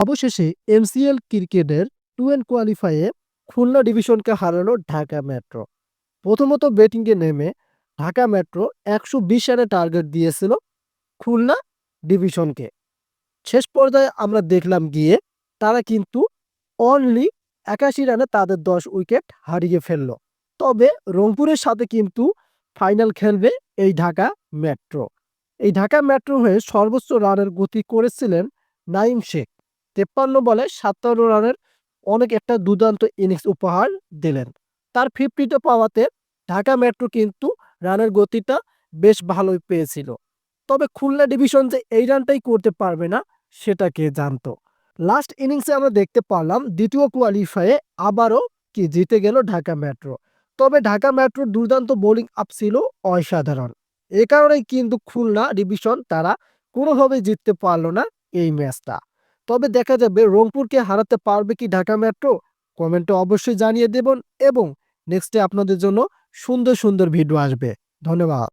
অবশেষে এমসিএল ক্রিকেটের টু এন্ড কোয়ালিফাইয়ে খুলনা ডিভিশনকে হারালো ঢাকা মেট্রো। প্রথমত ব্যাটিংয়ে নেমে ঢাকা মেট্রো একশো বিশ রানে টার্গেট দিয়েছিল খুলনা ডিভিশনকে। শেষ পর্যায়ে আমরা দেখলাম গিয়ে তারা কিন্তু অনলি একাশি রানে তাদের দশ উইকেট হারিয়ে ফেলল। তবে রংপুরের সাথে কিন্তু ফাইনাল খেলবে এই ঢাকা মেট্রো। এই ঢাকা মেট্রো হয়ে সর্বোচ্চ রানের গতি করেছিলেন নাইম শেখ। তেপ্পান্ন বলে সাতান্ন রানের অনেক একটা দুর্দান্ত ইনিংস উপহার দিলেন। তার ফিফটিতে পাওয়াতে ঢাকা মেট্রো কিন্তু রানের গতিটা বেশ ভালোই পেয়েছিল। তবে খুলনা ডিভিশন যে এই রানটাই করতে পারবে না, সেটা কে জানতো? লাস্ট ইনিংসে আমরা দেখতে পারলাম দ্বিতীয় কোয়ালিফায়ে আবারও কি জিতে গেল ঢাকা মেট্রো। তবে ঢাকা মেট্রোর দুর্দান্ত বোলিং আপ ছিল অসাধারণ। এ কারণেই কিন্তু খুলনা ডিভিশন তারা কোনোভাবেই জিততে পারল না এই ম্যাচটা। তবে দেখা যাবে রংপুরকে হারাতে পারবে কি ঢাকা মেট্রো? কমেন্টে অবশ্যই জানিয়ে দেবেন এবং নেক্সটে আপনাদের জন্য সুন্দর সুন্দর ভিডিও আসবে। ধন্যবাদ।